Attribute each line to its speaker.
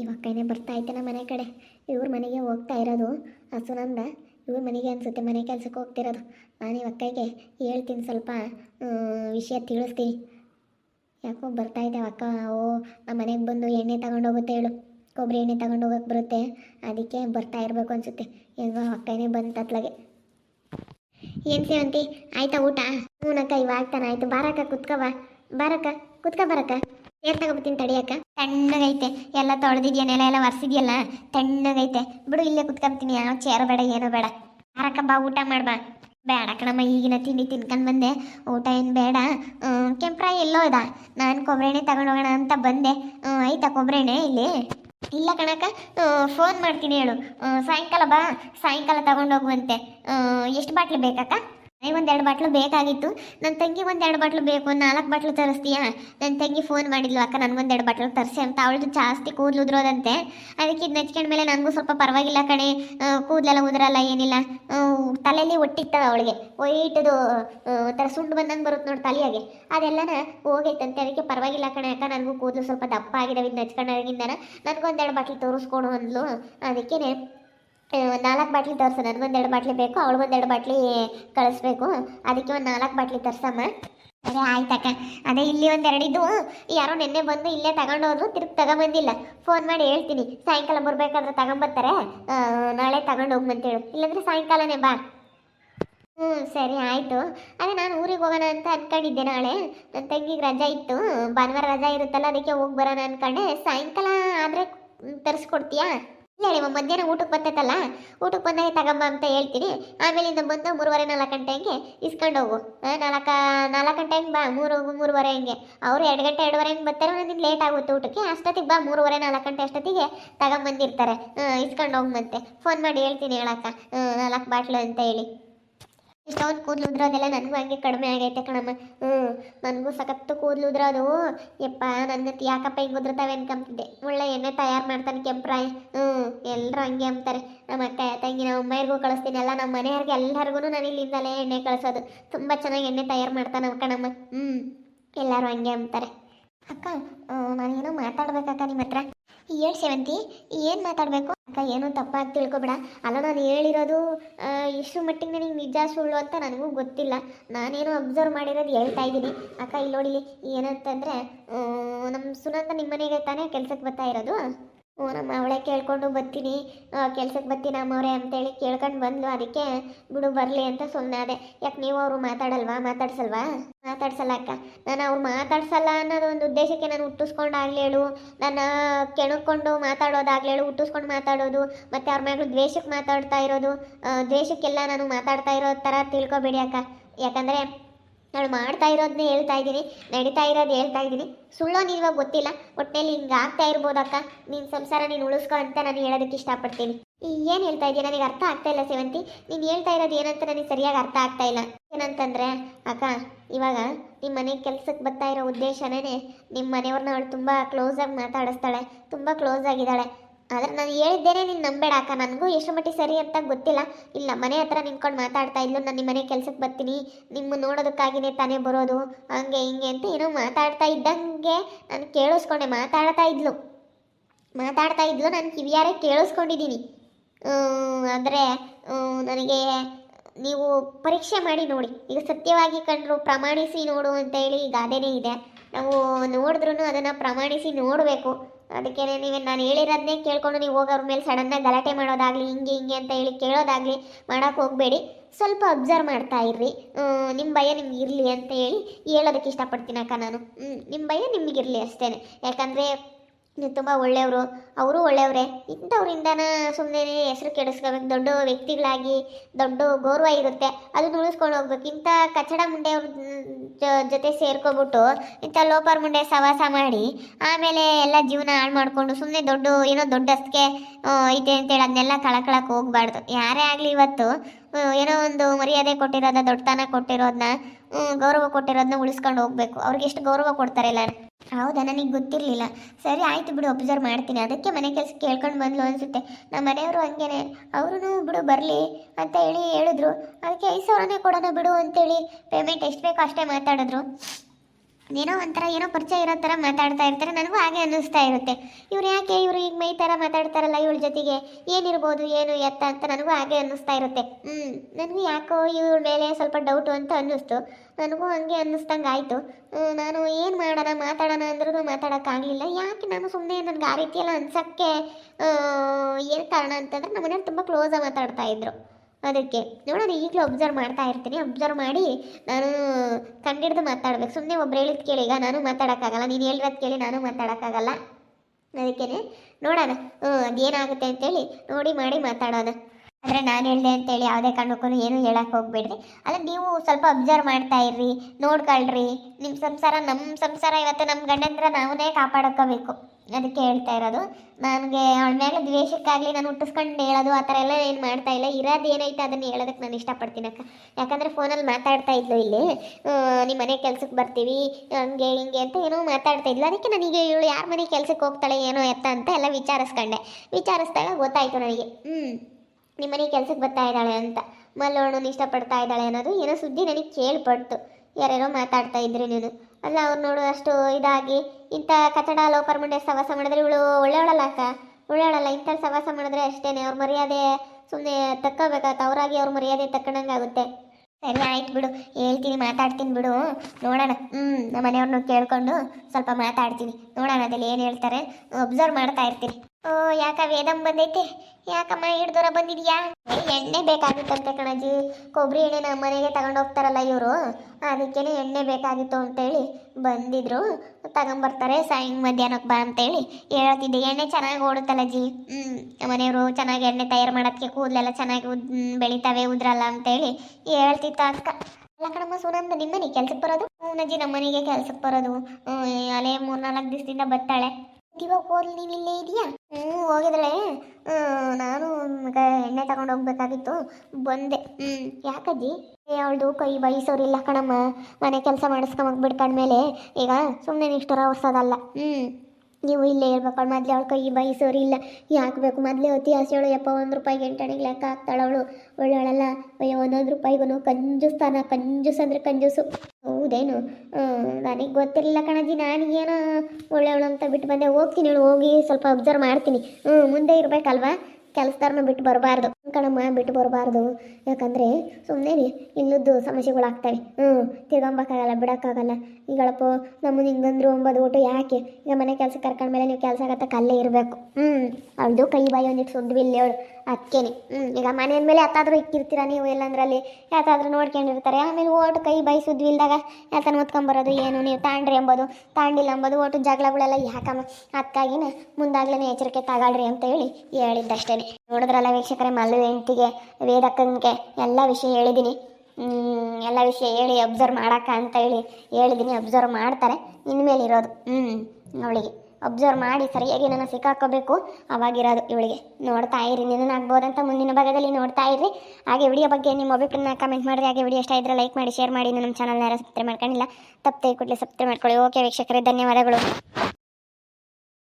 Speaker 1: ಇವಾಗ ಬರ್ತಾ ಐತೆ ಮನೆ ಕಡೆ. ಇವ್ರ ಮನೆಗೆ ಹೋಗ್ತಾ ಇರೋದು ಹಸು ನಂದ ಇವ್ರ ಮನೆಗೆ ಅನಿಸುತ್ತೆ ಮನೆ ಕೆಲ್ಸಕ್ಕೆ ಹೋಗ್ತಿರೋದು. ನಾನು ಕೈಗೆ ಹೇಳ್ತೀನಿ ಸ್ವಲ್ಪ ವಿಷಯ ತಿಳಿಸ್ತೀನಿ. ಯಾಕೋ ಬರ್ತಾ ಇದ್ದೆ ಅಕ್ಕ. ಓ ನಮ್ಮ ಮನೆಗೆ ಬಂದು ಎಣ್ಣೆ ತಗೊಂಡೋಗುತ್ತೆ ಹೇಳು. ಕೊಬ್ಬರಿ ಎಣ್ಣೆ ತಗೊಂಡು ಹೋಗಕ್ಕೆ ಬರುತ್ತೆ. ಅದಕ್ಕೆ ಬರ್ತಾ ಇರಬೇಕು ಅನಿಸುತ್ತೆ. ಹೆಂಗೋ ಅಕ್ಕನೇ ಬಂದು ತತ್ಲಾಗೆ. ಏನು ಸೇವಂತಿ? ಆಯ್ತಾ ಊಟ? ಹ್ಞೂನಕ್ಕ, ಇವಾಗ ತಾನೆ ಆಯಿತು. ಬಾರಕ್ಕ ಕುತ್ಕವ ಬಾರಕ್ಕ, ಕುತ್ಕೋ ಬರಕ್ಕ. ಏರ್ ತಗೋಬತ್ತೀನಿ ತಡಿಯಕ್ಕ ತಣ್ಣಗೈತೆ. ಎಲ್ಲ ತೊಳೆದಿದ್ಯಾ ನೆಲ ಎಲ್ಲ ಒರೆಸಿದ್ಯಲ್ಲ? ತಣ್ಣಗೈತೆ. ಬಿಡು, ಇಲ್ಲೇ ಕುತ್ಕೊಂತೀನಿ. ಯಾವ ಚೇರು ಬೇಡ, ಏನೋ ಬೇಡ. ಬಾರಕ್ಕ ಬಾ, ಊಟ ಮಾಡ್ಬಾ ಬೇಡ ಕಣಮ್ಮ, ಈಗಿನ ತಿಂಡಿ ತಿನ್ಕೊಂಡು ಬಂದೆ. ಊಟ ಏನು ಬೇಡ. ಕೆಂಪ್ರಾಯ ಎಲ್ಲೋ ಇದ ನಾನು ಕೊಬ್ಬರಿ ಎಣ್ಣೆ ತಗೊಂಡು ಹೋಗೋಣ ಅಂತ ಬಂದೆ. ಆಯ್ತಾ ಕೊಬ್ಬರಿ ಎಣ್ಣೆ ಇಲ್ಲಿ? ಇಲ್ಲ ಕಣಕ್ಕ. ಫೋನ್ ಮಾಡ್ತೀನಿ ಹೇಳು. ಸಾಯಂಕಾಲ ಬಾ. ಸಾಯಂಕಾಲ ತಗೊಂಡೋಗುವಂತೆ ಎಷ್ಟು ಬಾಟ್ಲಿ ಬೇಕಕ್ಕ? ನನಗೆ ಒಂದೆರಡು ಬಾಟ್ಲು ಬೇಕಾಗಿತ್ತು. ನನ್ನ ತಂಗಿ ಒಂದೆರಡು ಬಾಟ್ಲು ಬೇಕು ನಾಲ್ಕು ಬಾಟ್ಲು ತರಿಸ್ತೀಯಾ? ನನ್ನ ತಂಗಿ ಫೋನ್ ಮಾಡಿದ್ಲು, ಅಕ್ಕ ನನಗೊಂದೆರಡು ಬಾಟ್ಲು ತರಿಸಿ ಅಂತ. ಅವಳದು ಜಾಸ್ತಿ ಕೂದಲು ಉದ್ರೋದಂತೆ. ಅದಕ್ಕೆ ಇದು ನೆಚ್ಕೊಂಡ ಮೇಲೆ ನನಗೂ ಸ್ವಲ್ಪ ಪರವಾಗಿಲ್ಲ ಕಣೆ. ಕೂದಲೆಲ್ಲ ಉದುರಲ್ಲ, ಏನಿಲ್ಲ. ತಲೆಯಲ್ಲಿ ಒಟ್ಟಿತ್ತದ ಅವಳಿಗೆ. ವೈಟದು ಒಂಥರ ಸುಂಡು ಬಂದಂಗೆ ಬರುತ್ತೆ ನೋಡಿ ತಲೆಯಾಗೆ. ಅದೆಲ್ಲನ ಹೋಗೈತಂತೆ. ಅದಕ್ಕೆ ಪರವಾಗಿಲ್ಲ ಕಣೆ ಅಕ್ಕ, ನನಗೂ ಕೂದಲು ಸ್ವಲ್ಪ ದಪ್ಪ ಆಗಿದೆ ಇದು ನೆಚ್ಕೊಂಡಾಗಿಂದ ನನಗೊಂದೆರಡು ಬಾಟ್ಲು ತೋರಿಸ್ಕೊಡು ಅಂದ್ಲು. ಅದಕ್ಕೇನೆ ನಾಲ್ಕು ಬಾಟ್ಲಿ ತರಿಸು ನನಗೊಂದೆರಡು ಬಾಟ್ಲಿ ಬೇಕು ಅವಳಿಗೊಂದೆರಡು ಬಾಟ್ಲಿ ಕಳಿಸ್ಬೇಕು. ಅದಕ್ಕೆ ಒಂದು ನಾಲ್ಕು ಬಾಟ್ಲಿ ತರ್ಸಮ್ಮ. ಅದೇ ಆಯ್ತಕ್ಕ ಅದೇ, ಇಲ್ಲಿ ಒಂದೆರಡು ಇದ್ದು ಯಾರೋ ನಿನ್ನೆ ಬಂದು ಇಲ್ಲೇ ತಗೊಂಡೋದ್ರು, ತಿರುಗಿ ತಗೊಂಬಂದಿಲ್ಲ. ಫೋನ್ ಮಾಡಿ ಹೇಳ್ತೀನಿ. ಸಾಯಂಕಾಲ ಬರ್ಬೇಕಾದ್ರೆ ತಗೊಂಬರ್ತಾರೆ ನಾಳೆ ತಗೊಂಡು ಹೋಗ್ಬಂತೇಳು ಇಲ್ಲಾಂದ್ರೆ ಸಾಯಂಕಾಲನೇ ಬಾ. ಹ್ಞೂ ಸರಿ, ಆಯಿತು. ಅದೇ, ನಾನು ಊರಿಗೆ ಹೋಗೋಣ ಅಂತ ಅಂದ್ಕೊಂಡಿದ್ದೆ ನಾಳೆ. ನನ್ನ ತಂಗಿಗೆ ರಜಾ ಇತ್ತು. ಭಾನುವಾರ ರಜಾ ಇರುತ್ತಲ್ಲ, ಅದಕ್ಕೆ ಹೋಗಿ ಬರೋಣ ಅಂದ್ಕೊಂಡೆ ಸಾಯಂಕಾಲ ಆದರೆ ತರಿಸ್ಕೊಡ್ತೀಯಾ? ಹೇಳಿ ಮಧ್ಯಾಹ್ನ ಊಟಕ್ಕೆ ಬರ್ತೈತಲ್ಲ, ಊಟಕ್ಕೆ ಬಂದಾಗ ತಗೊಂಬ ಅಂತ ಹೇಳ್ತೀನಿ. ಆಮೇಲೆ ಇಂದ ಬಂದು ಮೂರುವರೆ, ನಾಲ್ಕು ಗಂಟೆ ಹಂಗೆ ಇಸ್ಕೊಂಡು ಹೋಗು. ನಾಲ್ಕ, ನಾಲ್ಕು ಗಂಟೆ ಹಂಗೆ ಬಾ, ಮೂರು, ಮೂರುವರೆ ಹಂಗೆ. ಅವರು ಎರಡು ಗಂಟೆ, ಎರಡುವರೆ ಹಂಗೆ ಬರ್ತಾರೆ ಒಂದೊಂದು ಲೇಟ್ ಆಗುತ್ತೆ ಊಟಕ್ಕೆ. ಅಷ್ಟೊತ್ತಿಗೆ ಬಾ, ಮೂರುವರೆ, ನಾಲ್ಕು ಗಂಟೆ ಅಷ್ಟೊತ್ತಿಗೆ ತಗೊಂಬಂದಿರ್ತಾರೆ. ಇಸ್ಕೊಂಡು ಹೋಗ್ಮಂತೆ ಫೋನ್ ಮಾಡಿ ಹೇಳ್ತೀನಿ ಹೇಳಕ್ಕ. ನಾಲ್ಕು ಬಾಟ್ಲು ಅಂತ ಹೇಳಿ. ಇಷ್ಟೊಂದು ಕೂದಲು ಉದ್ರೋದೆಲ್ಲ ನನಗೂ ಹಂಗೆ ಕಡಿಮೆ ಆಗೈತೆ ಕಣಮ್ಮ. ಹ್ಞೂ ನನಗೂ ಸಖತ್ತು ಕೂದಲು ಉದ್ರೋದು. ಯಪ್ಪ ನನ್ನ ಯಾಕಪ್ಪ ಹಿಂಗೆ ಉದ್ರತಾವೆ ಅನ್ಕೊಂತಿದ್ದೆ ಒಳ್ಳೆ ಎಣ್ಣೆ ತಯಾರು ಮಾಡ್ತಾನೆ ಕೆಂಪ್ರಾಯ ಹ್ಞೂ ಎಲ್ಲರೂ ಹಂಗೆ ಅಂತಾರೆ ನಮ್ಮ ಅಕ್ಕ, ತಂಗಿ, ನಮ್ಮ ಅಮ್ಮಾಯಿಗೂ ಕಳಿಸ್ತೀನಿ. ಎಲ್ಲ ನಮ್ಮ ಮನೆಯವ್ರಿಗೆ ಎಲ್ಲರಿಗೂ ನಾನು ಇಲ್ಲಿಂದಲೇ ಎಣ್ಣೆ ಕಳಿಸೋದು. ತುಂಬ ಚೆನ್ನಾಗಿ ಎಣ್ಣೆ ತಯಾರು ಮಾಡ್ತಾನೆ ಕಣಮ್ಮ. ಹ್ಞೂ ಎಲ್ಲರೂ ಹಂಗೆ ಅಂತಾರೆ ಅಕ್ಕ ನಾನೇನೋ ಮಾತಾಡ್ಬೇಕಕ್ಕ ನಿಮ್ಮ ಹತ್ರ ಹೇಳಿ ಸೇವಂತಿ ಏನು ಮಾತಾಡಬೇಕು? ಅಕ್ಕ, ಏನೋ ತಪ್ಪಾಗಿ ತಿಳ್ಕೊಬೇಡ. ಅಲ್ಲ ನಾನು ಹೇಳಿರೋದು ಇಷ್ಟು ಮಟ್ಟಿಗೆ ನನಗೆ ನಿಜ ಸುಳ್ಳು ಅಂತ ನನಗೂ ಗೊತ್ತಿಲ್ಲ. ನಾನೇನು ಅಬ್ಸರ್ವ್ ಮಾಡಿರೋದು ಹೇಳ್ತಾ ಇದ್ದೀನಿ. ಅಕ್ಕ, ಇಲ್ಲಿ ನೋಡಿಲಿ ಏನಂತಂದರೆ ನಮ್ಮ ಸುನಂದ ನಿಮ್ಮ ಮನೆಗೆ ತಾನೇ ಕೆಲಸಕ್ಕೆ ಬರ್ತಾ ಇರೋದು? ಹ್ಞೂ, ನಮ್ಮ ಅವಳೇ ಕೇಳ್ಕೊಂಡು ಬರ್ತೀನಿ. ಕೆಲ್ಸಕ್ಕೆ ಬರ್ತೀನಿ ಅಮ್ಮವ್ರೆ ಅಂತೇಳಿ ಕೇಳ್ಕೊಂಡು ಬಂದ್ಲು. ಅದಕ್ಕೆ ಬಿಡು, ಬರಲಿ ಅಂತ ಸುಮ್ಮನೆ ಅದೇ ಯಾಕೆ ನೀವು ಅವರು ಮಾತಾಡಲ್ವಾ? ಮಾತಾಡ್ಸಲ್ವಾ? ಮಾತಾಡ್ಸಲ್ಲ ಅಕ್ಕ. ನಾನು ಅವ್ರು ಮಾತಾಡ್ಸಲ್ಲ ಅನ್ನೋದು ಒಂದು ಉದ್ದೇಶಕ್ಕೆ ನಾನು ಹುಟ್ಟಿಸ್ಕೊಂಡಾಗ್ಲೇಳು ನನ್ನ ಕೆಣಕೊಂಡು ಮಾತಾಡೋದಾಗ್ಲಿ ಹೇಳು. ಹುಟ್ಟಿಸ್ಕೊಂಡು ಮಾತಾಡೋದು, ಮತ್ತು ಅವ್ರ ಮಗಳು ದ್ವೇಷಕ್ಕೆ ಮಾತಾಡ್ತಾ ಇರೋದು. ದ್ವೇಷಕ್ಕೆಲ್ಲ ನಾನು ಮಾತಾಡ್ತಾ ಇರೋ ಥರ ತಿಳ್ಕೊಬೇಡಿ ಅಕ್ಕ. ಯಾಕಂದರೆ ನಾನು ಮಾಡ್ತಾ ಇರೋದನ್ನೇ ಹೇಳ್ತಾ ಇದ್ದೀನಿ, ನಡೀತಾ ಇರೋದು ಹೇಳ್ತಾ ಇದ್ದೀನಿ. ಸುಳ್ಳೋ ನೀವಾಗ ಗೊತ್ತಿಲ್ಲ ಒಟ್ಟಿನಲ್ಲಿ ಹಿಂಗೆ ಆಗ್ತಾ ಇರ್ಬೋದಕ್ಕ ನಿನ್ನ ಸಂಸಾರ ನೀನು ಉಳಿಸ್ಕೊ ಅಂತ ನಾನು ಹೇಳೋದಕ್ಕೆ ಇಷ್ಟಪಡ್ತೀನಿ. ಏನು ಹೇಳ್ತಾ ಇದೆಯಾ? ನನಗೆ ಅರ್ಥ ಆಗ್ತಾ ಇಲ್ಲ ಸೇವಂತಿ. ನೀನು ಹೇಳ್ತಾ ಇರೋದು ಏನಂತ ನನಗೆ ಸರಿಯಾಗಿ ಅರ್ಥ ಆಗ್ತಾ ಇಲ್ಲ. ಏನಂತಂದ್ರೆ, ಅಕ್ಕ, ಇವಾಗ ನಿಮ್ಮ ಮನೆ ಕೆಲ್ಸಕ್ಕೆ ಬರ್ತಾ ಇರೋ ಉದ್ದೇಶನೇ ನಿಮ್ಮ ಮನೆಯವ್ರನ್ನ ಅವಳು ತುಂಬ ಕ್ಲೋಸಾಗಿ ಮಾತಾಡಿಸ್ತಾಳೆ, ತುಂಬ ಕ್ಲೋಸ್ ಆಗಿದ್ದಾಳೆ. ಆದ್ರೆ ನಾನು ಹೇಳಿದ್ದೇನೆ, ನೀನು ನಂಬೇಡ ಅಕ್ಕ. ನನಗೂ ಎಷ್ಟು ಮಟ್ಟಿಗೆ ಸರಿ ಅಂತ ಗೊತ್ತಿಲ್ಲ. ಇಲ್ಲ, ಮನೆ ಹತ್ರ ನಿಂತ್ಕೊಂಡು ಮಾತಾಡ್ತಾ ಇದ್ಲು. ನಾನು ನಿಮ್ಮ ಮನೆ ಕೆಲಸಕ್ಕೆ ಬರ್ತೀನಿ. ನಿಮ್ಮ ನೋಡೋದಕ್ಕಾಗಿನೇ ತಾನೇ ಬರೋದು. ಹಂಗೆ, ಹಿಂಗೆ ಅಂತ ಏನೋ ಮಾತಾಡ್ತಾ ಇದ್ದಂಗೆ ನಾನು ಕೇಳಿಸ್ಕೊಂಡೆ. ಮಾತಾಡ್ತಾ ಇದ್ಲು. ಮಾತಾಡ್ತಾ ಇದ್ಲು. ನಾನು ಕಿವಿಯಾರೆ ಕೇಳಿಸ್ಕೊಂಡಿದ್ದೀನಿ. ಅಂದರೆ ನನಗೆ ನೀವು ಪರೀಕ್ಷೆ ಮಾಡಿ ನೋಡಿ. ಈಗ ಸತ್ಯವಾಗಿ ಕಂಡ್ರು ಪ್ರಮಾಣಿಸಿ ನೋಡು ಅಂತ ಹೇಳಿ ಗಾದೆನೇ ಇದೆ. ನಾವು ನೋಡಿದ್ರೂ ಅದನ್ನು ಪ್ರಮಾಣಿಸಿ ನೋಡಬೇಕು. ಅದಕ್ಕೆ ನೀವು ನಾನು ಹೇಳಿರೋದನ್ನೇ ಕೇಳ್ಕೊಂಡು ನೀವು ಹೋಗೋರ ಮೇಲೆ ಸಡನ್ನಾಗಿ ಗಲಾಟೆ ಮಾಡೋದಾಗಲಿ, ಹಿಂಗೆ ಹಿಂಗೆ ಅಂತ ಹೇಳಿ ಕೇಳೋದಾಗಲಿ ಮಾಡೋಕ್ಕೆ ಹೋಗಬೇಡಿ. ಸ್ವಲ್ಪ ಅಬ್ಸರ್ವ್ ಮಾಡ್ತಾ ಇರ್ರಿ. ನಿಮ್ಮ ಭಯ ನಿಮ್ಗೆ ಇರಲಿ ಅಂತ ಹೇಳಿ ಹೇಳೋದಕ್ಕೆ ಇಷ್ಟಪಡ್ತೀನಿ ಅಕ್ಕ ನಾನು. ನಿಮ್ಮ ಭಯ ನಿಮಗಿರಲಿ ಅಷ್ಟೇ ಯಾಕಂದರೆ ತುಂಬ ಒಳ್ಳೆಯವರು, ಅವರು ಒಳ್ಳೆಯವರೇ. ಇಂಥವ್ರಿಂದನ ಸುಮ್ಮನೆ ಹೆಸರು ಕೆಡಿಸ್ಕೋಬೇಕು. ದೊಡ್ಡ ವ್ಯಕ್ತಿಗಳಾಗಿ, ದೊಡ್ಡ ಗೌರವ ಇರುತ್ತೆ. ಅದನ್ನ ಉಳಿಸ್ಕೊಂಡು ಹೋಗ್ಬೇಕು. ಇಂಥ ಕಚಡ ಮುಂಡೆಯವ್ರ ಜೊತೆ ಸೇರ್ಕೊಬಿಟ್ಟು ಇಂಥ ಲೋಪರ್ ಮುಂಡೆ ಸವಾಸ ಮಾಡಿ, ಆಮೇಲೆ ಎಲ್ಲ ಜೀವನ ಹಾಳು ಮಾಡಿಕೊಂಡು ಸುಮ್ಮನೆ ದೊಡ್ಡ, ಏನೋ ದೊಡ್ಡಸ್ಗೆ ಇದೆ ಅಂತೇಳಿ ಅದನ್ನೆಲ್ಲ ಕಳಕಳಕ್ಕೆ ಹೋಗ್ಬಾರ್ದು. ಯಾರೇ ಆಗಲಿ ಇವತ್ತು ಏನೋ ಒಂದು ಮರ್ಯಾದೆ ಕೊಟ್ಟಿರೋದ, ದೊಡ್ಡತನ ಕೊಟ್ಟಿರೋದನ್ನ ಗೌರವ ಕೊಟ್ಟಿರೋದನ್ನ ಉಳಿಸ್ಕೊಂಡು ಹೋಗ್ಬೇಕು. ಅವ್ರಿಗೆ ಎಷ್ಟು ಗೌರವ ಕೊಡ್ತಾರಲ್ಲ ಹೌದಾ? ನನಗೆ ಗೊತ್ತಿರಲಿಲ್ಲ. ಸರಿ, ಆಯ್ತು ಬಿಡು ಒಬ್ಸರ್ವ್ ಮಾಡ್ತೀನಿ. ಅದಕ್ಕೆ ಮನೆ ಕೆಲಸ ಕೇಳ್ಕೊಂಡು ಬಂದ್ಲು ಅನಿಸುತ್ತೆ. ನಮ್ಮ ಮನೆಯವರು ಹಂಗೇನೆ. ಅವರು ಬಿಡು, ಬರಲಿ ಅಂತ ಹೇಳಿ ಹೇಳಿದ್ರು. ಅದಕ್ಕೆ ಐದು ಸಾವಿರನೇ ಕೊಡೋಣ ಬಿಡು ಅಂತೇಳಿ ಪೇಮೆಂಟ್ ಎಷ್ಟು ಬೇಕೋ ಅಷ್ಟೇ ಮಾತಾಡಿದ್ರು. ಏನೋ ಒಂಥರ ಏನೋ ಪರಿಚಯ ಇರೋ ಥರ ಮಾತಾಡ್ತಾ ಇರ್ತಾರೆ, ನನಗೂ ಹಾಗೆ ಅನ್ನಿಸ್ತಾ ಇರುತ್ತೆ. ಇವ್ರು ಯಾಕೆ ಇವರು ಈಗ ಮೈ ಥರ ಮಾತಾಡ್ತಾರಲ್ಲ ಇವಳ ಜೊತೆಗೆ? ಏನಿರ್ಬೋದು, ಏನು ಎತ್ತ ಅಂತ ನನಗೂ ಹಾಗೆ ಅನ್ನಿಸ್ತಾ ಇರುತ್ತೆ. ಹ್ಞೂ ನನಗೂ ಯಾಕೋ ಇವ್ರ ಮೇಲೆ ಸ್ವಲ್ಪ ಡೌಟು ಅಂತ ಅನ್ನಿಸ್ತು. ನನಗೂ ಹಂಗೆ ಅನ್ನಿಸ್ದಂಗೆ ಆಯಿತು. ನಾನು ಏನು ಮಾಡೋಣ, ಮಾತಾಡೋಣ ಅಂದ್ರೂ ಮಾತಾಡೋಕ್ಕಾಗಲಿಲ್ಲ ಯಾಕೆ ನಾನು ಸುಮ್ಮನೆ ನನಗೆ ಆ ರೀತಿಯೆಲ್ಲ ಅನ್ಸೋಕ್ಕೆ ಏನು ಕಾರಣ ಅಂತಂದ್ರೆ ನಮ್ಮ ಮನೇಲಿ ತುಂಬ ಕ್ಲೋಸಾಗಿ ಮಾತಾಡ್ತಾ ಇದ್ರು. ಅದಕ್ಕೆ. ನೋಡೋಣ, ಈಗಲೂ ಅಬ್ಸರ್ವ್ ಮಾಡ್ತಾ ಇರ್ತೀನಿ. ಅಬ್ಸರ್ವ್ ಮಾಡಿ ನಾನು ಕಂಡಿಡ್ದು ಮಾತಾಡ್ಬೇಕು. ಸುಮ್ಮನೆ ಒಬ್ರು ಹೇಳಿದ್ ಕೇಳಿ, ಈಗ ನಾನು ಮಾತಾಡೋಕ್ಕಾಗಲ್ಲ. ನೀನು ಹೇಳಿರೋದು ಕೇಳಿ ನಾನು ಮಾತಾಡೋಕ್ಕಾಗಲ್ಲ. ಅದಕ್ಕೇ ನೋಡೋಣ. ಹ್ಞೂ ಅದೇನಾಗುತ್ತೆ ಅಂತೇಳಿ ನೋಡಿ, ಮಾಡಿ ಮಾತಾಡೋಣ. ಆದರೆ ನಾನು ಹೇಳಿದೆ ಅಂತೇಳಿ ಯಾವುದೇ ಕಾರಣಕ್ಕೂ ಏನು ಹೇಳಕ್ಕೆ ಹೋಗ್ಬೇಡ್ರಿ. ಅಲ್ಲ, ನೀವು ಸ್ವಲ್ಪ ಅಬ್ಸರ್ವ್ ಮಾಡ್ತಾ ಇರ್ರಿ, ನೋಡ್ಕೊಳ್ರಿ. ನಿಮ್ಮ ಸಂಸಾರ ನಮ್ಮ ಸಂಸಾರ ಇವತ್ತು ನಮ್ಮ ಗಂಡಂದ್ರ ನಾವೇ ಕಾಪಾಡ್ಕೋಬೇಕು. ಅದಕ್ಕೆ ಹೇಳ್ತಾ ಇರೋದು, ನನಗೆ ಅವಳ ಮೇಲೆ ದ್ವೇಷಕ್ಕಾಗಲಿ ನಾನು ಹುಟ್ಟಿಸ್ಕೊಂಡು ಹೇಳೋದು, ಆ ಥರ ಎಲ್ಲ ಏನು ಮಾಡ್ತಾ ಇಲ್ಲ. ಇರೋದು ಏನೈತೆ ಅದನ್ನು ಹೇಳೋದಕ್ಕೆ ನಾನು ಇಷ್ಟಪಡ್ತೀನಿ ಅಕ್ಕ. ಯಾಕಂದರೆ ಫೋನಲ್ಲಿ ಮಾತಾಡ್ತಾ ಇದ್ಲು ಇಲ್ಲಿ. ನಿಮ್ಮ ಮನೆ ಕೆಲಸಕ್ಕೆ ಬರ್ತೀವಿ, ಹಂಗೆ ಹಿಂಗೆ ಅಂತ ಏನೋ ಮಾತಾಡ್ತಾ ಇದ್ಲು. ಅದಕ್ಕೆ ನನಗೆ ಇವಳು ಯಾರ ಮನೆ ಕೆಲಸಕ್ಕೆ ಹೋಗ್ತಾಳೆ, ಏನೋ ಎತ್ತ ಅಂತ ಎಲ್ಲ ವಿಚಾರಿಸ್ಕೊಂಡೆ. ವಿಚಾರಿಸಿದಾಗ ಗೊತ್ತಾಯಿತು ನನಗೆ. ಹ್ಞೂ ನಿಮ್ಮ ಮನೆ ಕೆಲಸಕ್ಕೆ ಬರ್ತಾ ಇದ್ದಾಳೆ ಅಂತ. ಮಲ್ಲೋಣನ ಇಷ್ಟಪಡ್ತಾ ಇದ್ದಾಳೆ ಅನ್ನೋದು ಏನೋ ಸುದ್ದಿ ನನಗೆ ಕೇಳ್ಪಡ್ತು. ಯಾರ್ಯಾರೋ ಮಾತಾಡ್ತಾ ಇದ್ರಿ ನೀನು. ಅಲ್ಲ ಅವ್ರು ನೋಡು ಅಷ್ಟು ಇದಾಗಿ ಇಂಥ ಕಚಡ ಲೋಪರ್ ಮುಂಡೆ ಸವಾಸ ಮಾಡಿದ್ರೆ ಇವಳು ಒಳ್ಳೆಯವಳಲ್ಲ ಅಕ್ಕ? ಒಳ್ಳೆಯವಳಲ್ಲ ಇಂಥ ಸವಾಸ ಮಾಡಿದ್ರೆ ಅಷ್ಟೇನೆ. ಅವ್ರ ಮರ್ಯಾದೆ ಸುಮ್ಮನೆ ತಕ್ಕೋಬೇಕಾಗತ್ತೆ. ಅವರಾಗಿ ಅವ್ರ ಮರ್ಯಾದೆ ತಕ್ಕಣಂಗೆ ಆಗುತ್ತೆ. ಸರಿ, ಆಯ್ತು ಬಿಡು. ಹೇಳ್ತೀನಿ, ಮಾತಾಡ್ತೀನಿ ಬಿಡು. ನೋಡೋಣ. ಹ್ಞೂ ನಮ್ಮ ಮನೆಯವ್ರನ್ನೂ ಕೇಳಿಕೊಂಡು ಸ್ವಲ್ಪ ಮಾತಾಡ್ತೀನಿ. ನೋಡೋಣ ಅದ್ರಲ್ಲಿ ಏನು ಹೇಳ್ತಾರೆ. ಒಬ್ಸರ್ವ್ ಮಾಡ್ತಾ ಇರ್ತೀನಿ. ಓ, ಯಾಕ ವೇದಂ ಬಂದೈತೆ? ಯಾಕಮ್ಮ ಹಿಡ್ದೂರ ಬಂದಿದ್ಯಾ? ಎಣ್ಣೆ ಬೇಕಾಗಿತ್ತಂತೆ ಕಣಜಿ. ಕೊಬ್ಬರಿ ಎಣ್ಣೆ ನಮ್ಮ ಮನೆಗೆ ತಗೊಂಡು ಹೋಗ್ತಾರಲ್ಲ ಇವರು. ಅದಕ್ಕೇನೆ ಎಣ್ಣೆ ಬೇಕಾಗಿತ್ತು ಅಂತೇಳಿ ಬಂದಿದ್ರು. ತಗೊಂಬರ್ತಾರೆ, ಸಾಯಂಗ್ ಮಧ್ಯಾಹ್ನಕ್ಕೆ ಬಾ ಅಂತೇಳಿ ಹೇಳ್ತಿದ್ದೆ. ಎಣ್ಣೆ ಚೆನ್ನಾಗಿ ಓಡುತ್ತಲ್ಲ ಜಿ ಹ್ಞೂ ಮನೆಯವರು ಚೆನ್ನಾಗಿ ಎಣ್ಣೆ ತಯಾರು ಮಾಡೋದಕ್ಕೆ ಕೂದಲೆಲ್ಲ ಚೆನ್ನಾಗಿ ಉದ್, ಬೆಳಿತಾವೆ, ಉದ್ರಲ್ಲ ಅಂತೇಳಿ ಹೇಳ್ತಿತ್ತು ಅಕ್ಕ. ಅಲ್ಲ ಕಣಮ್ಮ ಸುನಂದ ನಿಮ್ಮನೆ ಕೆಲ್ಸಕ್ಕೆ ಬರೋದು? ಹ್ಞೂ ನಜ್ಜಿ ನಮ್ಮ ಮನೆಗೆ ಕೆಲ್ಸಕ್ಕೆ ಬರೋದು ಅಲ್ಲೇ ಮೂರ್ನಾಲ್ಕು ದಿವಸದಿಂದ ಬರ್ತಾಳೆ. ಇವಾಗ ಹೋಗ್ಲಿ ನೀನು ಇಲ್ಲೇ ಇದೆಯಾ ಹ್ಞೂ ಹೋಗಿದ್ರೆ ನಾನು ಎಣ್ಣೆ ತಗೊಂಡು ಹೋಗ್ಬೇಕಾಗಿತ್ತು, ಬಂದೆ. ಹ್ಞೂ ಯಾಕಜ್ಜಿ? ಅವಳದು ಕೈ ಬಯಸೋರಿಲ್ಲ ಕಣಮ್ಮ. ಮನೆ ಕೆಲಸ ಮಾಡಿಸ್ಕೊಂಬಕ್ ಬಿಡ್ಕೊಂಡ್ಮೇಲೆ ಈಗ ಸುಮ್ಮನೆ ನಿಷ್ಠುರ ಹೊಸದಲ್ಲ ಹ್ಞೂ ನೀವು ಇಲ್ಲೇ ಇರ್ಬೇಕು ಅವಳು ಮೊದಲೇ ಕೈ ಕೈ ಬಯಸೋರಿಲ್ಲ ಯಾಕೆ ಬೇಕು ಮೊದಲೇ ಅತಿ ಹಸಿಯೋಳು ಯಪ್ಪ, ಒಂದು ರೂಪಾಯಿ ಗಂಟೆಣಿಗೆ ಲೆಕ್ಕ ಹಾಕ್ತಾಳೆ ಅವಳು. ಒಳ್ಳೆಯವಳಲ್ಲ. ಅಯ್ಯೋ, ಒಂದೊಂದು ರೂಪಾಯಿಗೂ ಕಂಜುಸ್ತಾನ ಕಂಜೂಸ್ ಅಂದರೆ ಕಂಜುಸು. ಹೌದೇನು? ನನಗೆ ಗೊತ್ತಿರಲಿಲ್ಲ ಕಣಜಿ. ನಾನು ಏನೋ ಒಳ್ಳೆಯವಳು ಅಂತ ಬಿಟ್ಟು ಬಂದೆ. ಹೋಗ್ತೀನಿ ಹೇಳು ಹೋಗಿ ಸ್ವಲ್ಪ ಅಬ್ಸರ್ವ್ ಮಾಡ್ತೀನಿ. ಹ್ಞೂ ಮುಂದೆ ಇರಬೇಕಲ್ವಾ? ಕೆಲಸದವ್ರನ್ನ ಬಿಟ್ಟು ಬರಬಾರ್ದು. ಕಣಮ್ಮ ಬಿಟ್ಟು ಬರಬಾರ್ದು. ಯಾಕಂದರೆ ಸುಮ್ಮನೆ ಇಲ್ಲದ್ದು ಸಮಸ್ಯೆಗಳಾಗ್ತವೆ. ಹ್ಞೂ ತಿರ್ಗಂಬಕ್ಕಾಗಲ್ಲ, ಬಿಡೋಕ್ಕಾಗಲ್ಲ. ಈಗಳಪ್ಪ ನಮ್ಮನ್ನ ಹಿಂಗಂದ್ರು ಒಂಬದು ಊಟ ಯಾಕೆ? ಈಗ ಮನೆ ಕೆಲಸ ಕರ್ಕೊಂಡ ಮೇಲೆ ನೀವು ಕೆಲಸ ಆಗತ್ತೆ, ಕಲ್ಲೇ ಇರಬೇಕು. ಹ್ಞೂ ಅವ್ರದ್ದು ಕೈ ಬಾಯಿ ಒಂದಿಟ್ಟು ಸುದ್ದಿಲ್ಲ ಅವಳು ಅದಕ್ಕೇನೆ ಹ್ಞೂ ಈಗ ಮನೆ ಮೇಲೆ ಯಾತಾದರೂ ಇಕ್ಕಿರ್ತೀರ ನೀವು ಎಲ್ಲಂದ್ರಲ್ಲಿ? ಯಾತಾದರೂ ನೋಡ್ಕೊಂಡಿರ್ತಾರೆ. ಆಮೇಲೆ ಓಟು ಕೈ ಬಾಯಿ ಸುದ್ವಿಲ್ದಾಗ ಇಲ್ದಾಗ ಯಾತನ ಏನು? ನೀವು ತಾಂಡ್ರಿ ಎಂಬುದು ತಾಂಡಿಲ್ಲ ಎಂಬುದು ಓಟು ಜಗಳಗಳೆಲ್ಲ ಯಾಕಮ್ಮ? ಅದಕ್ಕಾಗಿನೇ ಮುಂದಾಗ್ಲೇ ಎಚ್ಚರಿಕೆ ತಗೊಳ್ರಿ ಅಂತ ಹೇಳಿ ಹೇಳಿದ್ದಷ್ಟೇ ನೋಡಿದ್ರಲ್ಲ ವೀಕ್ಷಕರೇ, ಮಲ್ಲು ಎಂಟಿಗೆ ಎಲ್ಲ ವಿಷಯ ಹೇಳಿದ್ದೀನಿ ಎಲ್ಲ ವಿಷಯ ಹೇಳಿ ಅಬ್ಸರ್ವ್ ಮಾಡಕ್ಕ ಅಂತ ಹೇಳಿ ಹೇಳಿದ್ದೀನಿ ಅಬ್ಸರ್ವ್ ಮಾಡ್ತಾರೆ. ಇನ್ಮೇಲೆ ಇರೋದು. ಹ್ಞೂ ಅವಳಿಗೆ. ಅಬ್ಸರ್ವ್ ಮಾಡಿ ಸರಿಯಾಗಿ ನನ್ನ ಸಿಕ್ಕಾಕೋಬೇಕು, ಅವಾಗಿರೋದು ಇವಳಿಗೆ. ನೋಡ್ತಾ ಇರಿ ಆಗ್ಬೋದಂತ ಮುಂದಿನ ಭಾಗದಲ್ಲಿ ನೋಡ್ತಾ ಇರಿ ಹಾಗೆ ವಿಡಿಯೋ ಬಗ್ಗೆ ನಿಮ್ಮ ಅಭಿಪ್ರಾಯನ ಕಮೆಂಟ್ ಮಾಡಿರಿ ಹಾಗೆ ವಿಡಿಯೋ ಇಷ್ಟ ಇದ್ರೆ ಲೈಕ್ ಮಾಡಿ ಶೇರ್ ಮಾಡಿ. ನಮ್ಮ ಚಾನಲ್ನ ಯಾರು ಸಬ್ಸ್ಕ್ರೈಬ್ ಮಾಡ್ಕೊಂಡಿಲ್ಲ, ತಪ್ಪದೆ ಕೂಡಲೇ ಸಬ್ಸ್ಕ್ರೈಬ್ ಮಾಡ್ಕೊಳ್ಳಿ. ಓಕೆ ವೀಕ್ಷಕರೇ, ಧನ್ಯವಾದಗಳು.